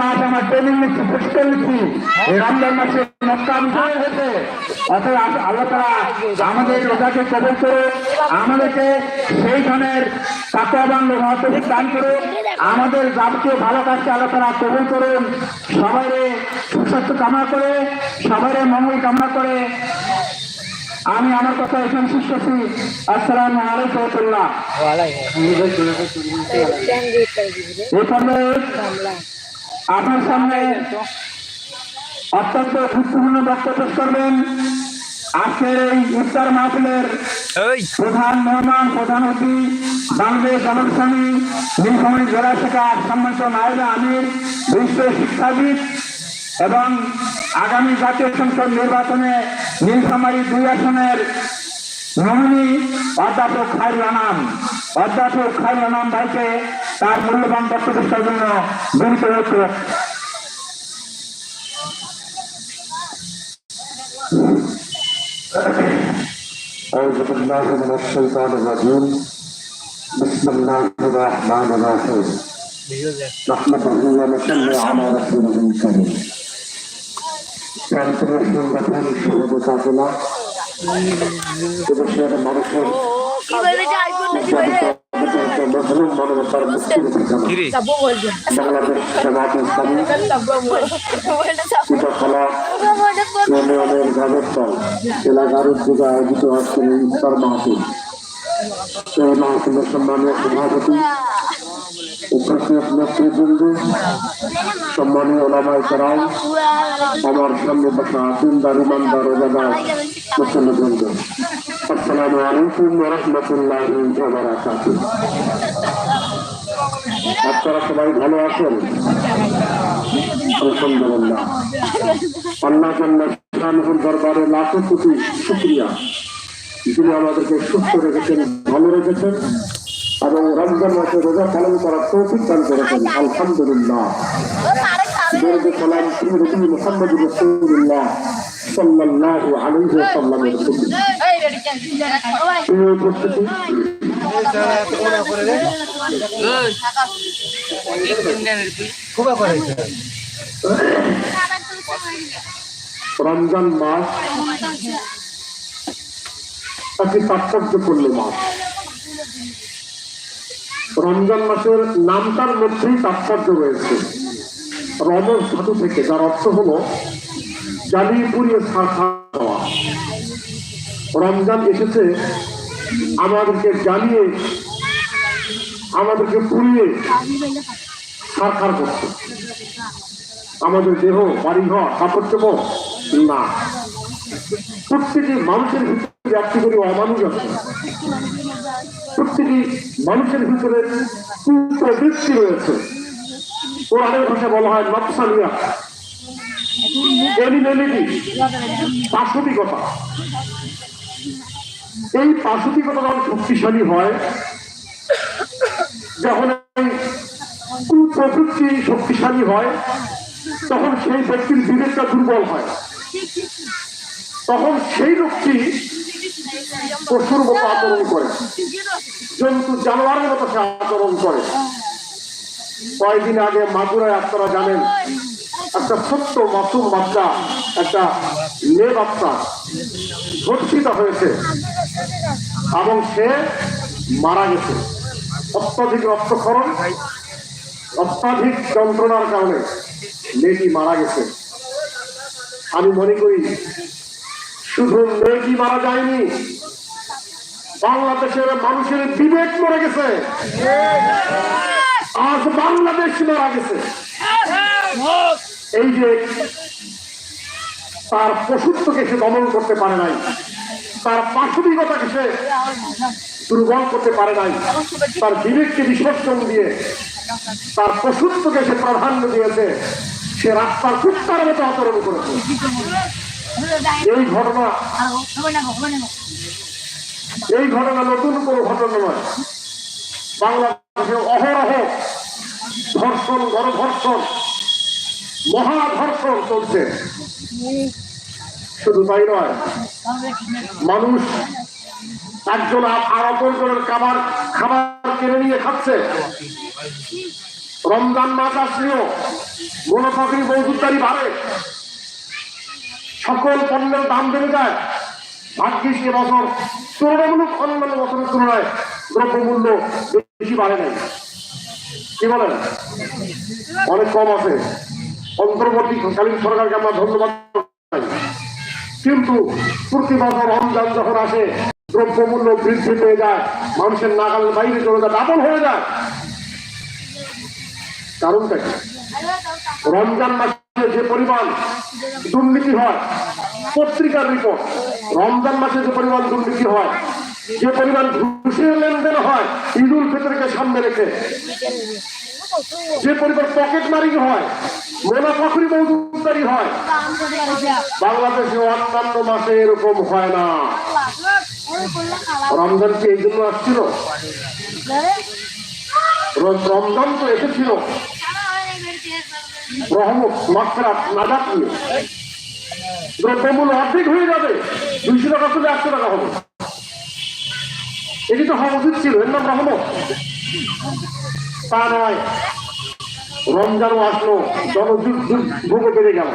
মাস আমার ট্রেনিং নিচ্ছি প্রশিক্ষণ নিচ্ছি এই রমজান মাসে হয়েছে। আ- আল্লাহ তারা আমাদের রোজাকে কবল করে আমাদেরকে তাকওয়াবান দান করে আমাদের যাবতীয় ভালো কাজকে আল্লাহ তারা কবল করুন। সবাই সুস্বাস্থ্য কামনা করে সবাই মঙ্গল কামনা করে। আমি আমার কথা এখানে শেষ করছি। আসসালামু আলাইকুম রহমতুল্লাহ। আপনার সামনে অত্যন্ত গুরুত্বপূর্ণ বক্তব্য পেশ করবেন। আজকের এই ইফতার মাহফিলের প্রধান মেহমান প্রধান অতিথি বাংলাদেশ জনস্বামী নীলফামারী জেলা শাখার সম্মানিত নায়বা আমির বিশ্ব শিক্ষাবিদ এবং আগামী জাতীয় সংসদ নির্বাচনে নীলফামারী দুই আসনের নমিনি অধ্যাপক খায়রুল আনাম। অধ্যাপক খায়রুল আনাম ভাইকে তার মূল্যবান বক্তব্য দেওয়ার জন্য বিনীত অনুরোধ أعوذ بالله من الشيطان الرجيم بسم الله الرحمن الرحيم نحمده ونصلي على رسوله الكريم প্রান্তীয় সংগঠন সহযোগিতা জেলা এদেশের মানুষের কীভাবে যে আইফোন কীভাবে এলাকার উদ্যোগে আয়োজিত আজকের ইফতার মাহফিল এই মাহফিলের সম্মানীয় সভাপতি উপস্থিত নেতৃবৃন্দ সম্মানীয় আমার সামনে বসা রোজাদার মুসলিমবৃন্দ আসসালামু আলাইকুম রহমতুল্লাহ আপনারা সবাই ভালো আছেন? আলহামদুলিল্লাহ। আল্লাহ জান্নাতুল দরবারে লাখো কোটি শুকরিয়া। যিনি আমাদেরকে সুস্থ রেখেছেন, ভালো রেখেছেন এবং রমজান মাসে রোজা পালন করার তৌফিক দান করেছেন। আলহামদুলিল্লাহ। রমজান মাস একটি তাৎপর্যপূর্ণ মাস রমজান মাসের নামটার মধ্যেই তাৎপর্য রয়েছে। রমজ ধাতু থেকে, যার অর্থ হলো জ্বালিয়ে পুড়িয়ে দেওয়া রমজান এসেছে, আমাদেরকে জ্বালিয়ে, আমাদেরকে পুড়িয়ে ছাড়খাড় করছে। আমাদের দেহ, বাড়িঘর কাপড় চোপড় না। প্রত্যেকে মানুষের ভিতরে একটি করে অমানুষ আছে প্রত্যেকে মানুষের ভিতরে কুপ্রবৃত্তি রয়েছে। কোরআনের ভাষা বলা হয় নকশালিয়া এলিমেলিটি পাশবিকতা এই পাশবিকতা যখন শক্তিশালী হয়, যখন কুপ্রবৃত্তি শক্তিশালী হয়, তখন সেই ব্যক্তির বিবেকটা দুর্বল হয়। তখন সেই লোকটি পশুর মতো আচরণ করে, জন্তু জানোয়ারের মতো সে আচরণ করে। কয়েকদিন আগে মাগুরায় আপনারা জানেন, একটা ছোট্ট মাসুম বাচ্চা, একটা মেয়ে বাচ্চা ধর্ষিত হয়েছে এবং সে মারা গেছে। অত্যাধিক রক্তক্ষরণ, অত্যাধিক যন্ত্রণার কারণে মেয়েটি মারা গেছে। আমি মনে করি, শুধু মেয়েটি মারা যায়নি, বাংলাদেশের মানুষের বিবেক মরে গেছে। আজ বাংলাদেশ মারা গেছে। এই যে তার পশুত্বকে সে দমন করতে পারে নাই, তার পাশবিকতাকে সে দুর্বল করতে পারে নাই, তার বিবেককে বিসর্জন দিয়ে তার পশুত্বকে সে প্রাধান্য দিয়েছে, সে রাস্তার কুত্তার মতো আচরণ করেছে। এই ঘটনা এই ঘটনা নতুন কোনো ঘটনা নয়। বাংলাদেশে অহরহ ধর্ষণ, গণধর্ষণ, মহাধর্ষণ চলছে। শুধু তাই নয়, মানুষ একজন আর অপরজনের খাবার খাবার কিনে নিয়ে খাচ্ছে। রমজান মাস আসলেও মনোপাখি মজুদারি বাড়ে। সকল পণ্যের দাম বেড়ে যায়। ভাগ্যিস এবছর তুলনামূলক অন্যান্য বছরের তুলনায় দ্রব্যমূল্য বেশি বাড়ে নাই। কি বলেন? অনেক কম আছে। অন্তর্বর্তীকালীন সরকারকে আমরা ধন্যবাদ কিন্তু প্রতি বছর রমজান যখন আসে, দ্রব্যমূল্য বৃদ্ধি পেয়ে যায়, মানুষের নাগাল বাইরে চলে যায় ডাবল হয়ে যায়। কারণটা কি? রমজান মাসে যে পরিমাণ দুর্নীতি হয়, পত্রিকার রিপোর্ট রমজান মাসে যে পরিমাণ দুর্নীতি হয়, যে পরিমাণ ঘুষের লেনদেন হয় ঈদ উল ফিতরকে সামনে রেখে, যে পরিমাণ পকেট মারি হয় মোনা পাখরি মজুদারি হয়, বাংলাদেশে অন্যান্য মাসে এরকম হয় না। রমজান কি এই জন্য আসছিল? রমজান তো এসেছিল। রহমত মাত্রা নাজাত নিয়ে দ্রব্যমূল্য অর্ধেক হয়ে যাবে। দুইশো টাকা থেকে একশো টাকা হবে। এটি তো হওয়া উচিত ছিল, এর নাম রহমত। তা নয়, রমজানও আসলো জনদুর্ভোগে বেড়ে গেল।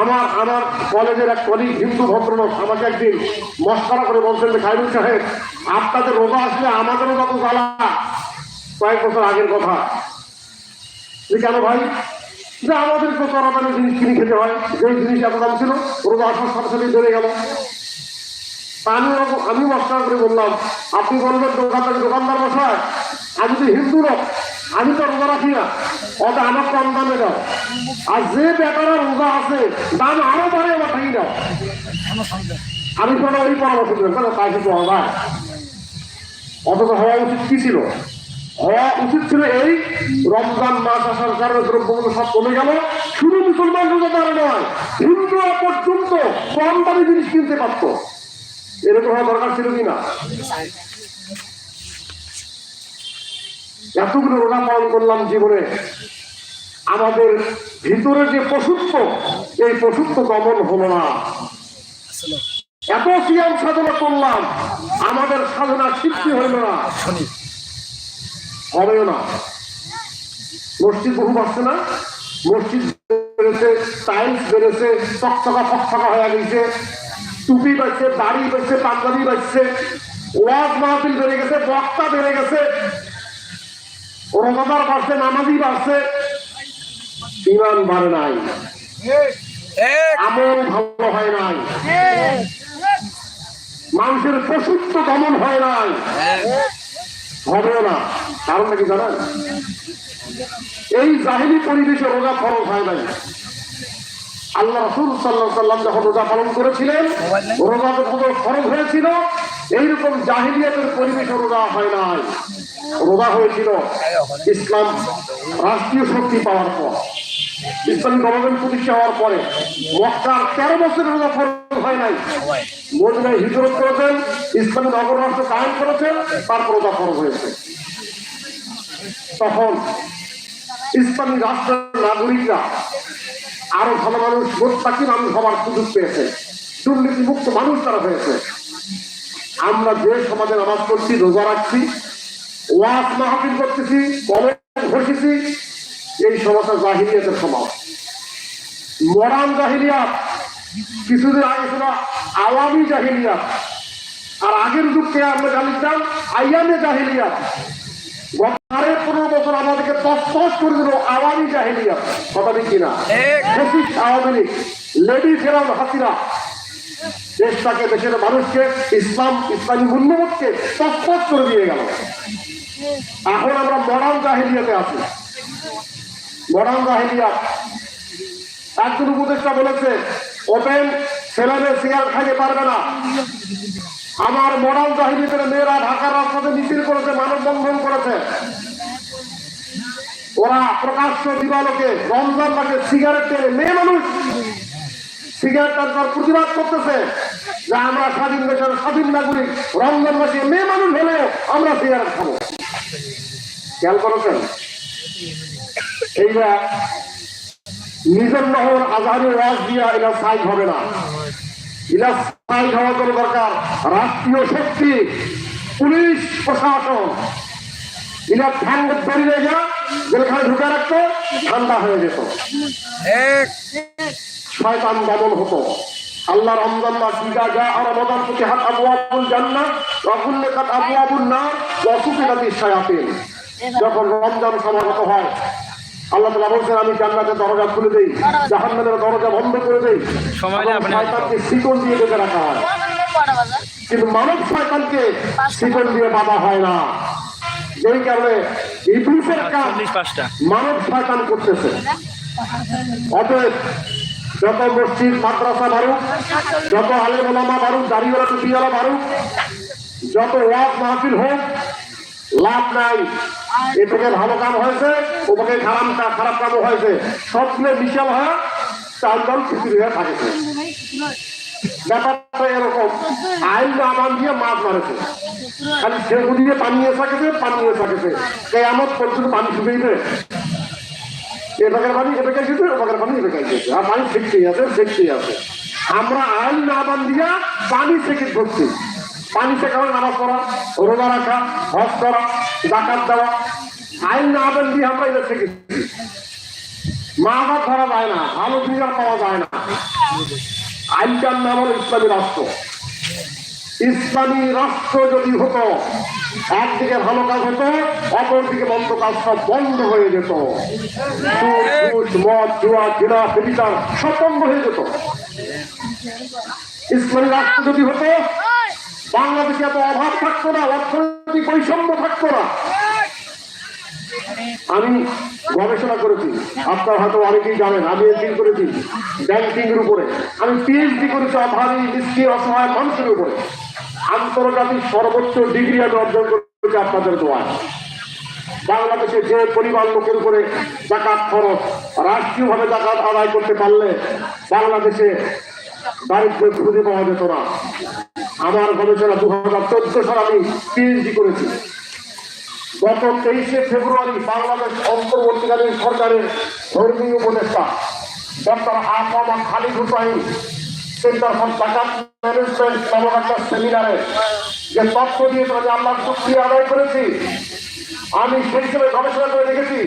আমার আমার কলেজের এক কলিগ হিন্দু ভদ্রলোক, আমাকে একদিন মস্করা করে বলছেন যে খাইরুল সাহেব, আপনাদের রোগা আসলে আমাদেরও যত জ্বালা। কয়েক বছর আগের কথা। যে কেন ভাই? যে আমাদের তো চড়াতানি জিনিস কিনে খেতে হয়, যেই জিনিস এত দাম ছিল রোগা আসার সাথে সাথে বেড়ে গেল। তা আমি আমি মস্করা করে বললাম, আপনি বলবেন দোকানদার দোকানদার বসায় আমি যদি হিন্দু লোক, আমি তো রোজা রাখি না অত আমার কম দামে দাও। আর যে বেটারা রোজা আছে, দাম আরও বাড়ে আমার থাকি দাও। আমি কোনো ওই পরামর্শ দিলাম, কেন তাই কিন্তু হবে অথচ হওয়া উচিত কি ছিল? হওয়া উচিত ছিল এই। রমজান মাস আসার কারণে দ্রব্যগুলো সব কমে গেল। শুধু মুসলমান রোজাদার নয়, হিন্দুরা পর্যন্ত কম দামি জিনিস কিনতে পারত। এরকম হওয়া দরকার ছিল কিনা? এতগুলো রোজা পালন করলাম জীবনে। আমাদের ভিতরে যে পশুত্ব, এই পশুত্ব দমন হলো না। এত সিয়াম সাধনা করলাম, আমাদের সাধনা সিদ্ধি হইল না। হবেও না। মসজিদ বহু বাড়ছে না? মসজিদ বেড়েছে টাইলস বেড়েছে চকচকা ফকচকা হয়ে গেছে। টুপি বাড়ছে দাড়ি বাড়ছে পাঞ্জাবি বাড়ছে। ওয়াজ মাহফিল বেড়ে গেছে বক্তা বেড়ে গেছে। রোজাদার বাড়ছে নামাজি বাড়ছে। ইমান বাড়ে নাই। আমল ভালো হয় নাই। মানুষের পশুত্ব দমন হয় নাই। হবেও না। কারণ নাকি জানেন? এই জাহিনী পরিবেশে রোজা ফরজ হয় নাই। আল্লাহ রসুল সাল্লাহ সাল্লাম যখন রোজা পালন করেছিলেন রোজা যখন ফরজ হয়েছিল। এইরকম জাহিলিয়াতের পরিবেশে রোজা হয় নাই। রোজা হয়েছিল ইসলাম রাষ্ট্রীয় শক্তি পাওয়ার পর। ইসলামী গভর্নমেন্ট প্রতিষ্ঠা হওয়ার পরে মক্কার তেরো বছরের হয় নাই। মদিনায় হিজরত করেছেন, ইসলামী করেছেন তারপর হয়েছে। তখন ইসলামী রাষ্ট্রের নাগরিকরা আরও ভালো মানুষ, মোত্তাকি মানুষ হওয়ার সুযোগ পেয়েছে। দুর্নীতি মুক্ত মানুষ তারা হয়েছে। আমরা যে সমাজে নামাজ পড়ছি, রোজা রাখছি, ওয়াজ মাহফিল করতেছি, কলেজ ঘষেছি এই সমাজটা জাহিলিয়াতের সমাজ মরান জাহিলিয়াত কিছুদিন আগে ছিল আওয়ামী জাহিলিয়াত আর আগের যুগকে আমরা জানিতাম আইয়ামে জাহিলিয়াত। গত সাড়ে পনেরো বছর আমাদেরকে তৎপস করে দিল আওয়ামী জাহিলিয়াত। কথা ঠিক কিনা? ফেসিস্ট আওয়ামী লীগ লেডি ফেরাম হাসিনা। দেশটাকে দেশের মানুষকে ইসলাম ইসলামী মূল্যবোধকে তৎপস করে দিয়ে গেল। এখন আমরা মডার্ন জাহিলিয়াতে আছি। মডার্ন জাহিলিয়াত একজন উপদেষ্টা বলেছে, ওপেন ছেলেমেয়ে সিগারেট খাইতে পারবে না। আমার মডার্ন জাহিলিয়াতের মেয়েরা ঢাকার রাস্তাতে মিছিল করেছে, মানববন্ধন করেছে। ওরা প্রকাশ্য দিবালোকে রমজান মাসে সিগারেট টেনে মেয়ে মানুষ সিগারেট টানবার প্রতিবাদ করতেছে যে আমরা স্বাধীন দেশের স্বাধীন নাগরিক রমজান মাসে মেয়ে মানুষ হলেও আমরা সিগারেট খাব। খেয়াল করেছেন? এইটা নিজের নহর আজহারি ওয়াজ দিয়া সাইজ হবে না। সাইজ হওয়ার জন্য দরকার। রাষ্ট্রীয় শক্তি পুলিশ প্রশাসন। ফ্যান বেরিয়ে যা যেখানে ঢুকে রাখতো ঠান্ডা হয়ে যেত। শয়তান দমন হতো। আল্লাহ রমজান মাস যা আর রমাদান থেকে হাত আবওয়াবুল জান্নাত ওয়া কুল্লিকাত আবওয়াবুন নার ওয়া সুফিনাতিশ শায়াতিন। যখন রমজান সমাগত হয় আল্লাহ তাআলা বলছেন আমি জান্নাতের দরজা খুলে দেই জাহান্নামের দরজা বন্ধ করে দেই। শয়তানকে শিকল দিয়ে বেঁধে রাখা হয়। কিন্তু মানব শয়তানকে শিকল দিয়ে বাঁধা হয় না। যেই কারণে ইবলিসের কাজ মানব শয়তান করতেছে। অতএব যত মসজিদ মাদ্রাসা বাড়ুক যত আলে মোলামা বাড়ুক দাড়িওয়ালা টুপিওয়ালা বাড়ুক যত ওয়াজ মাহফিল হোক লাভ নাই। এ ভালো কাম হয়েছে, ও খারাপ কা- খারাপ কাম হয়েছে। সবগুলো বিশাল হয় দল খিচুড়ি হয়ে থাকে। ব্যাপারটা এরকম, আইন না মান দিয়ে মাছ মারেছে। খালি সেগু দিয়ে পানিয়ে থাকেছে পানিয়ে থাকেছে কেয়ামত পর্যন্ত পানি শুধুই শুকিয়েছে এবাকের পানি এবাকে গেছে ওবাকের পানি এবাকে গেছে। আর পানি শিখতেই আছে শিখতেই আছে। আমরা আইন না বান দিয়া পানি থেকে ধরছি। পানি শেখানো নামাজ পড়া, রোজা রাখা, হজ করা, জাকাত দেওয়া। আইন না বান দিয়ে আমরা এটা শিখেছি মা বাপ ধরা যায় না ভালো বিচার পাওয়া যায় না। আইনটার নাম হলো ইসলামী রাষ্ট্র। ইসলামী রাষ্ট্র যদি হতো, একদিকে ভালো কাজ হতো, অপরদিকে মন্দ কাজ সব বন্ধ হয়ে যেত। মদ, জুয়া, জিনা বেবিচার সব বন্ধ হয়ে যেত। ইসলামী রাষ্ট্র যদি হতো বাংলাদেশে এত অভাব থাকতো না, অর্থনৈতিক বৈষম্য থাকতো না। আমি গবেষণা করেছি, আপনার হয়তো অনেকেই জানেন, আমি এমফিল করেছি ব্যাংকিং এর উপরে। আমি পিএইচডি করেছি অভাবী মিষ্টি অসহায় মানুষের উপরে। আন্তর্জাতিক সর্বোচ্চ ডিগ্রি আমি অর্জন করেছি আপনাদের দোয়ায়। বাংলাদেশে যে পরিবার লোকের উপরে জাকাত খরচ, রাষ্ট্রীয়ভাবে জাকাত আদায় করতে পারলে বাংলাদেশে দারিদ্র খুঁজে পাওয়া যেত না। আমার গবেষণা দু হাজার চোদ্দ সাল আমি পিএইচডি করেছি। গত তেইশে ফেব্রুয়ারি বাংলাদেশ অন্তর্বর্তীকালীন সরকারের ধর্মীয় উপদেষ্টা, doctor আফামা Khalid Hussain, centre for Zakat management নামক একটা সেমিনারে যে তথ্য দিয়ে আমি আল্লাহ চুক্তি আদায় করেছি, আমি সেই সময় গবেষণা করে দেখেছি,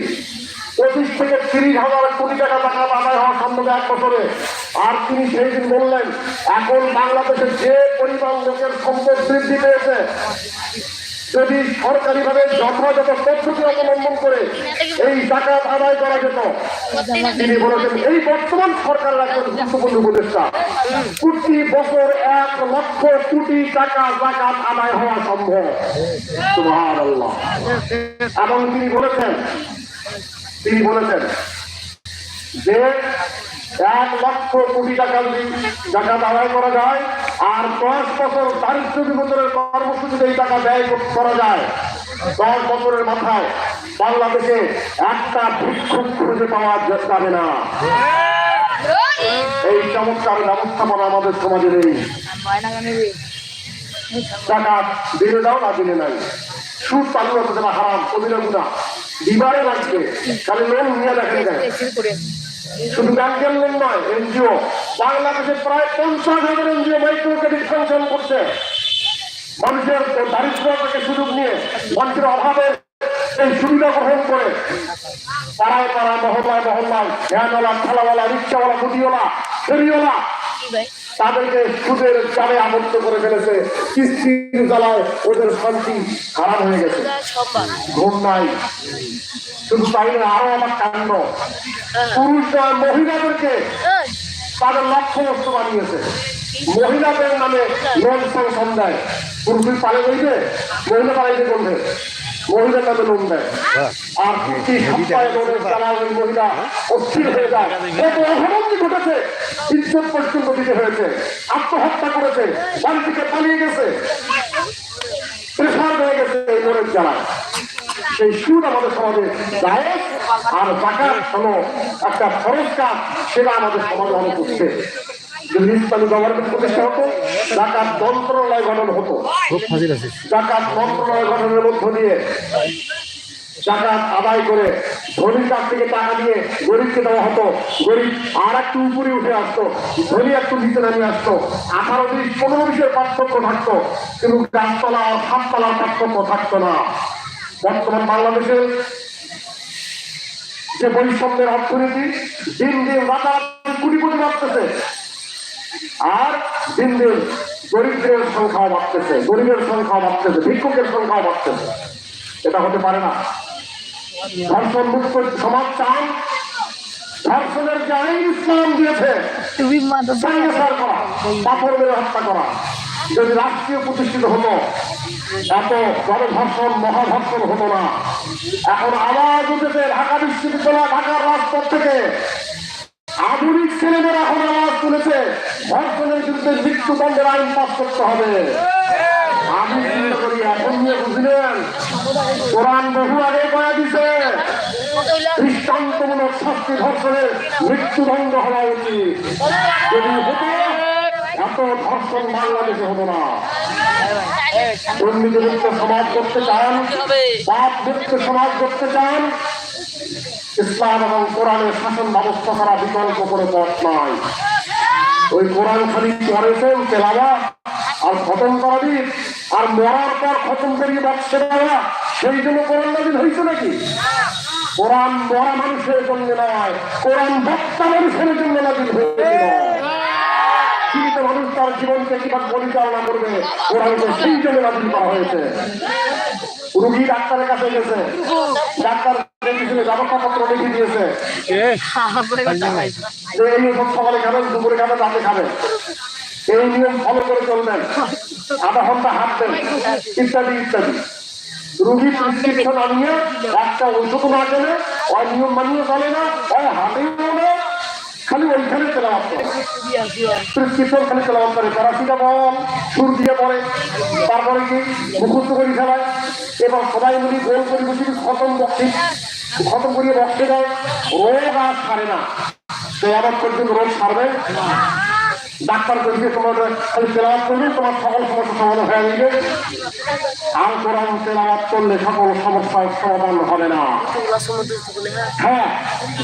পঁচিশ থেকে তিরিশ হাজার কোটি টাকা টাকা আদায় হওয়া সম্ভব এক বছরে। আর তিনি সেই দিন বললেন, এখন বাংলাদেশে যে পরিমাণ লোকের সম্পদ বৃদ্ধি পেয়েছে যদি সরকারিভাবে যথাযথ পদ্ধতি অবলম্বন করে এই জাকাত আদায় করা যেত, তিনি বলেছেন, এই বর্তমান সরকারের একজন গুরুত্বপূর্ণ উপদেষ্টা। প্রতি বছর এক লক্ষ কোটি টাকা জাকাত আদায় হওয়া সম্ভব। এবং তিনি বলেছেন তিনি বলেছেন যে এক লক্ষ কোটি টাকা যদি জাকাত আদায় করা যায়, আর দশ বছর দারিদ্র বিমোচনের কর্মসূচিতে এই টাকা ব্যয় করা যায়, দশ বছরের মাথায় বাংলাদেশে একটা ভিক্ষুক খুঁজে পাওয়া যাবে না। এই চমৎকার ব্যবস্থাপনা আমাদের সমাজে নেই। টাকা দিলে দাও, না দিলে নাই। সুদ চালু হতে হারাম কবিরা গুণা দিবারে লাগবে, খালি লোন নিয়ে দেখেন শুধু ব্যাংকের লোন নয়, এনজিও। বাংলাদেশে প্রায় পঞ্চাশ হাজার এনজিও মাইক্রো ক্রেডিট ফাংশন করছে। মানুষের দারিদ্র থেকে সুযোগ নিয়ে মানুষের অভাবে এই সুবিধা গ্রহণ করে। পাড়ায় পাড়ায় মহল্লায় মহল্লায়, ভ্যানওয়ালা ঠেলাওয়ালা রিক্সাওয়ালা মুদিওয়ালা ফেরিওয়ালা তাদেরকে সুদের আবদ্ধ করে ফেলেছে। কিস্তির জ্বালায় ওদের শান্তি হারাম হয়ে গেছে। ঘুম নাই। শুধু তাই না আরও আমার কাণ্ড। পুরুষরা মহিলাদেরকে তাদের লক্ষ্য বস্তু বানিয়েছে। মহিলাদের নামে লোন স্যাংশন দেয়। পুরুষের পালে বইবে মহিলা পালাইতে বলবে। মহিলার নামে লোন দেয় আর প্রতি সপ্তাহে লোনের চালায় ওই মহিলা অস্থির হয়ে যায়। অঘটনই ঘটেছে। ইজ্জত পর্যন্ত দিতে হয়েছে। আত্মহত্যা করেছে। বাড়ি থেকে পালিয়ে গেছে। প্রেশার হয়ে গেছে এই লোনের জ্বালায়। সেই সুদ আমাদের সমাজে দায় আর জাকাত হলো একটা খরচ কাজ সেটা আমাদের সমাজে অনুপস্থিত যদি ইসলামী গভর্নমেন্ট প্রতিষ্ঠা হতো জাকাত মন্ত্রণালয় গঠন হতো। জাকাত মন্ত্রণালয় গঠনের মধ্য দিয়ে জাকাত আদায় করে ধনীর কাছ থেকে টাকা দিয়ে গরিবকে দেওয়া হতো। গরিব আর একটু উপরে উঠে আসতো ধনী একটু নিচে নামিয়ে আসতো। আঠারো বিশ পনেরো বিশের পার্থক্য থাকতো কিন্তু গাছতলা আর সাততলার পার্থক্য থাকতো না। বর্তমান বাংলাদেশে যে বৈষম্যের অর্থনীতি দিন দিন রাতারাতি কোটি কোটি বাড়তেছে আর দিন দিন দরিদ্রের সংখ্যা বাড়তেছে গরিবের সংখ্যা বাড়তেছে ভিক্ষুকের সংখ্যা বাড়তেছে। এটা হতে পারে না। ধর্ষণ মুক্ত সমাজ চান ধর্ষণের যে আইন ইসলাম দিয়েছে পাথর মেরে হত্যা করা। যদি রাষ্ট্রীয় প্রতিষ্ঠিত হতো এত গণধর্ষণ মহাধর্ষণ হতো না। এখন আওয়াজ উঠেছে ঢাকা বিশ্ববিদ্যালয় ঢাকার রাজপথ থেকে আধুনিক ছেলেমেয়েরা এখন আওয়াজ তুলেছে। ধর্ষণের বিরুদ্ধে মৃত্যুদণ্ডের আইন পাস করতে হবে। আমি চিন্তা করি, এখন নিয়ে বুঝলেন, কোরআন বহু আগে কয়া দিছে, দৃষ্টান্তমূলক শাস্তি ধর্ষণের মৃত্যুদণ্ড হওয়া উচিত। যদি হতো, এত ধর্ষণ বাংলাদেশে হতো না। দুর্নীতিমুক্ত সমাজ করতে চান, পাপ সমাজ করতে চান ইসলাম এবং কোরআনের শাসন ব্যবস্থা করা বিকল্প করে পথ নয়। ওই কোরআন খালি পড়েছেন তেলাবা আর খতম করাবি আর মরার পর খতম করিয়ে বাচ্চা দেওয়া সেই জন্য কোরআন নাজিল হয়েছে নাকি? কোরআন মরা মানুষের জন্য নয়, কোরআন বক্তা মানুষের জন্য নাজিল হয়েছিল জীবিত মানুষ তার জীবনকে কীভাবে পরিচালনা করবে, কোরআনকে সেই জন্য নাজিল করা হয়েছে। রুগী ডাক্তারের কাছে গেছে, ডাক্তার লিখে দিয়েছে। এই ওষুধ সকালে খাবেন দুপুরে খাবেন রাতে খাবেন এই নিয়ম ফলো করে চলবেন। আধা ঘণ্টা হাঁটবেন। ইত্যাদি ইত্যাদি। রুগী প্রেসক্রিপশন আনিয়ে একটা ওষুধ না কেনে ওই নিয়ম মানিয়ে চলে না ওই হাতেও না খালি ওইখানে তেলাওয়াত করে খালি তেলাওয়াত করে প্যারাসিটামল, সুর দিয়ে পড়ে। তারপরে কি? মুখস্থ করে খেলায় এবং সবাই মিলি গোল করে বসে খতম বক্সি খতম করিয়ে বক্সে দেয়। রোগ আর সারে না। তো আবার পর্যন্ত রোগ সারবে ডাক্তার বলছে তোমার তেলাওয়াত করবে, তোমার সকল সমস্যা সমাধান হয়ে যাবে। আর কোরআন তেলাওয়াত করলে সকল সমস্যার সমাধান হবে না। হ্যাঁ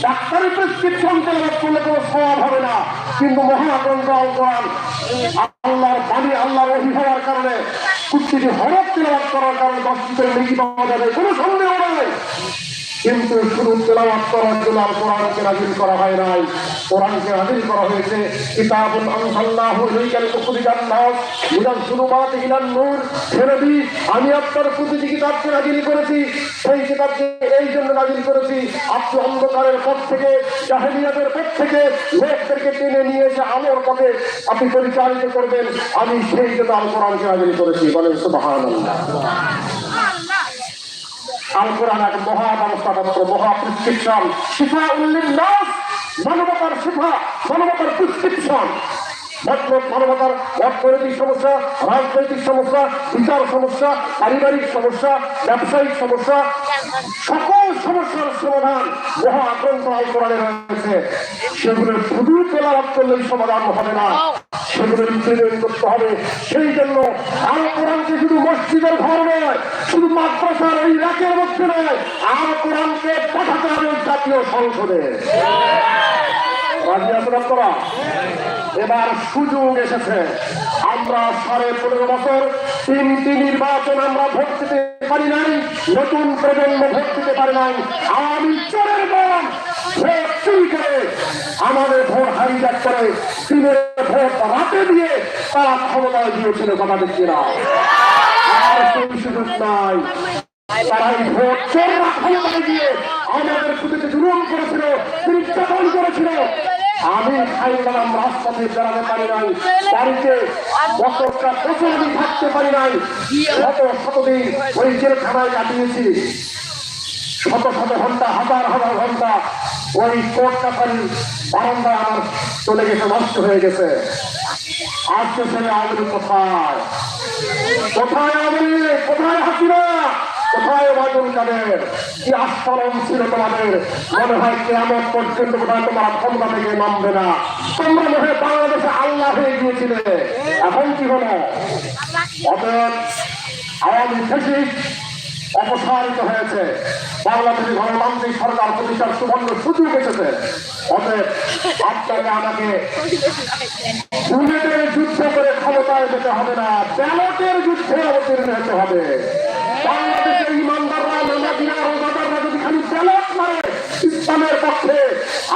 ডাক্তারি প্রেসক্রিপশন তেলাওয়াত করলে কোনো সমাধান হবে না। কিন্তু মহাগ্রন্থ আল কোরআন আল্লাহর বাণী, আল্লাহর ওহী হওয়ার কারণে কুচ্ছিটি হরফ তেলাওয়াত করার কারণে দশ পাওয়া যাবে কোনো সন্দেহ নেই। কিন্তু শুধু তেলাওয়াত করার জন্য আর কোরআনকে নাজিল করা হয় নাই। কোরআনকে নাজিল করা হয়েছে। কিতাবুন আনসাল্লাহু ইলাইকাল মুখরিজান নাস। মিনাল যুলুমাতি ইলান নূর। হে নবী, আমি আপনার প্রতি যে কিতাবকে নাজিল করেছি। সেই কিতাবকে এই জন্য নাজিল করেছি। আপনি অন্ধকারের পথ থেকে জাহেলিয়াতের পথ থেকে লোকদেরকে টেনে নিয়ে এসে আলোর পথে আপনি পরিচালিত করবেন। আমি সেই জন্য আল কোরআনকে নাজিল করেছি। বলেন সুবহানাল্লাহ। আল রাজনৈতিক সমস্যা, বিচার সমস্যা, পারিবারিক সমস্যা, ব্যবসায়িক সমস্যা, সকল সমস্যার সমাধান মহা আক্রান্ত আল রয়েছে। সেগুলো শুধু তেলাওয়াত করলেই সমাধান হবে না। সেগুলো করতে হবে। সেই জন্য আল শুধু মসজিদের ঘর নয়, শুধু মাদ্রাসার ওই রাকের মধ্যে নয় আল কোরআনকে পাঠাতে হবে জাতীয় সংসদে। এবার সুযোগ এসেছে। আমরা সাড়ে পনেরো বছর তিনটি নির্বাচন আমরা ভোট দিতে পারি নাই, নতুন প্রজন্ম ভোট দিতে পারি নাই। আওয়ামী চোরের ভোট চুরি করে আমাদের ভোট হারিয়ে করে দিনের ভোট রাতে দিয়ে তারা ক্ষমতায় দিয়েছিল কথা দেখছি সুযোগ নাই। ঘণ্টা, হাজার হাজার ঘণ্টা ওই কোর্ট কাছারি বারান্দায় আমার চলে গেছে, নষ্ট হয়ে গেছে। আজকে ছেলে আওয়ামী কোথায়? কোথায় আওয়ামী কোথায় হাসিনা? কোথায় ওয়াদুল কাদের? কি আস্ফলন ছিল তোমাদের? মনে হয় কেমন পর্যন্ত কোথায় তোমার ক্ষমতা থেকে নামবে না। তোমরা মনে বাংলাদেশে আল্লাহ হয়ে গিয়েছিলে। এখন কি হলো? অতএব আওয়ামী ফেসিস অপসারিত হয়েছে। বাংলাদেশী গণতান্ত্রিক সরকার প্রতিষ্ঠার সুবর্ণ সুযোগ এসেছে। অতএব আপনাকে আমাকে বুলেটের যুদ্ধ করে ক্ষমতায় যেতে হবে না, ব্যালটের যুদ্ধে অবতীর্ণ হতে হবে। বাংলাদেশের ইমানদাররা, নামাজিরা, রোজাদাররা যদি খালি ব্যালট মারে, ইসলামের পক্ষে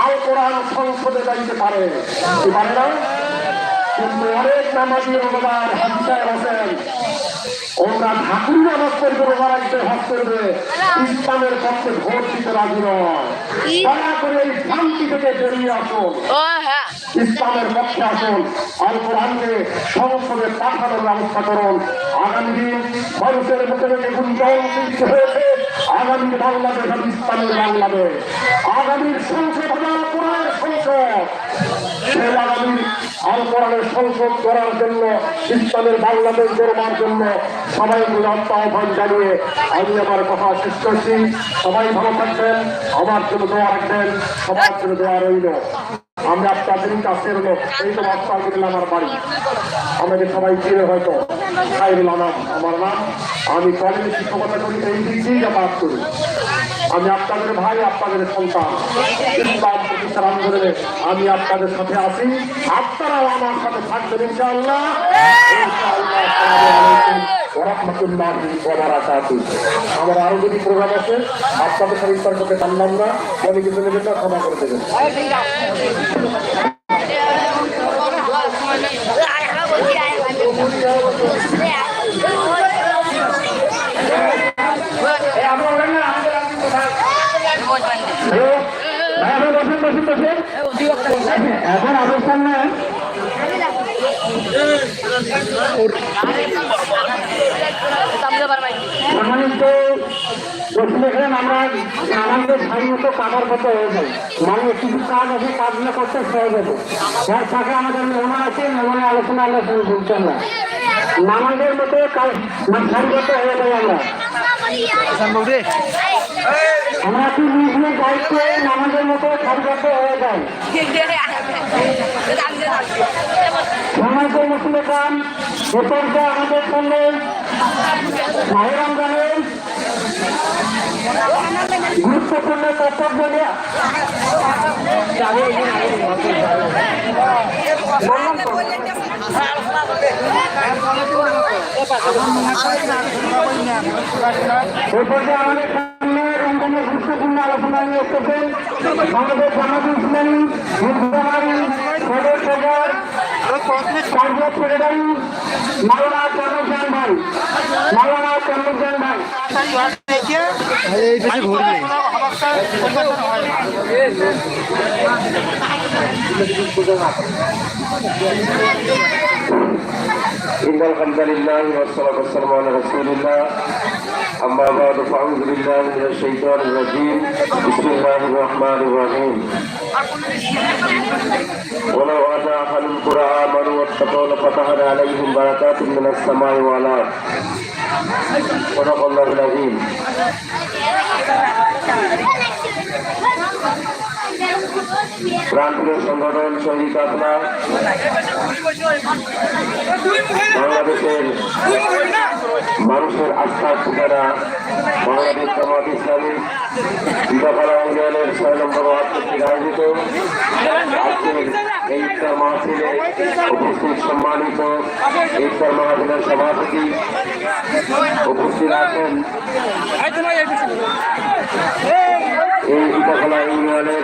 আল কোরআন সংসদে যাইতে পারে। পারে না? কিন্তু অনেক নামাজি রোজাদার হাদিসায় আছেন ওরা ঠাকুর নামাজ পড়বে রোজা রাখতে হজ করবে। ইসলামের পক্ষে ভোট দিতে রাজি নয়। দয়া করে এই শান্তি থেকে বেরিয়ে আসুন। হ্যাঁ। ইসলামের পক্ষে আসুন। আল কোরআনকে সংসদে পাঠানোর ব্যবস্থা করুন। আগামী দিন মানুষের মুখে মুখে গুঞ্জন সৃষ্টি হয়েছে। আগামী বাংলাদেশ হবে ইসলামের বাংলাদেশ। আগামীর সংসদ কোরআনের আল সংসদ করার জন্য, ইসলামের বাংলাদেশ গড়বার জন্য সবাই আহ্বান জানিয়ে আমি আমার কথা শেষ করছি। সবাই ভালো থাকবেন, আমার জন্য দোয়া রাখবেন, সবার জন্য দোয়া রইল। আমরা আপনাদের কাছের লোক, এই তো বাচ্চা আমার বাড়ি। আমাদের সবাই চিনে হয়তো। খাইরুল আমার নাম। আমি কলেজে শিক্ষকতা করি, এই দিক দিয়েই যাতায়াত করি। আমি আপনাদের ভাই, আপনাদের সন্তান। ইসলাম প্রতিষ্ঠার আমি আপনাদের সাথে আছি। আপনারাও আমার সাথে থাকবেন, ইনশাআল্লাহ। আমার আরও যদি প্রোগ্রাম আছে, আপনাদের সাথে না এখন আমাদের সামনে সম্মানিত বসলে এখানে আমরা আমাদের মতো কাটার মতো হয়ে যাই মানে কিছু কাজ আছে কাজ না করতে সহজ হবে যার ফাঁকে আমাদের মেহমান আছে মেহমানের আলোচনা আমরা শুরু করতাম না নামাজের মতো কাজ সারিগত হয়ে যাই আমরা আমরা কি নিজের দায়িত্বে নামাজের মতো সারিগত হয়ে যাই সম্মানিত মুসলিম এরপর আমাদের সঙ্গে মাহের রমজানের গুরুত্বপূর্ণ কর্তব্য নিয়ে আমাদের সামনে রমজানের গুরুত্বপূর্ণ আলোচনা নিয়ে এসেছেন আমাদের জামাত ইসলামী মুসলমানি সদর সদর কার্য সেক্রেটারি মাওলানা চন্দ্রজান ভাই মাওলানা চন্দ্রজান ভাই إن الحمد لله والصلاة والسلام على رسول الله أما بعد فأعوذ بالله من الشيطان الرجيم بسم الله الرحمن الرحيم ولو أتى أهل القرى آمنوا واتقوا لفتحنا عليهم بركات من السماء والأرض صدق الله العظيم প্রান্তীয় সংগঠন শহীদ আপনার। বাংলাদেশের মানুষের আস্থার ঠিকানা বাংলাদেশ জামাত ইসলামী। বিবাহরা অঙ্গনের ছয় নম্বর ওয়ার্ড কর্তৃক আয়োজিত। এই ইফতার মাহফিলে উপস্থিত সম্মানিত ইফতার মাহফিলের সভাপতি উপস্থিত আছেন। এই ইটাখোলা ইউনিয়নের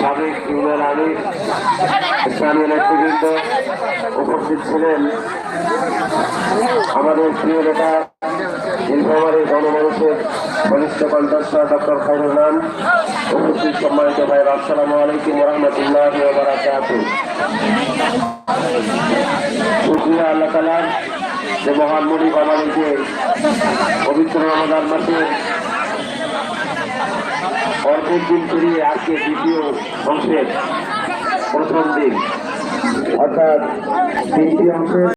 সাবেক ইউনিয়ন আমির স্থানীয় নেতৃবৃন্দ উপস্থিত ছিলেন। আমাদের প্রিয় নেতা, নীলফামারীর গণমানুষের বলিষ্ঠ কণ্ঠস্বর ডক্টর খাইরুল নাম, উপস্থিত সম্মানিত ভাই, আসসালামু আলাইকুম রহমতুল্লাহ বারাকাতু শুক্রিয়া আল্লাহ তালার যে মহান মুড়ি আমাদেরকে পবিত্র রমজান মাসে অর্ধেক দিন পেরিয়ে আজকে দ্বিতীয় অংশের প্রথম দিন। অর্থাৎ তিনটি অংশের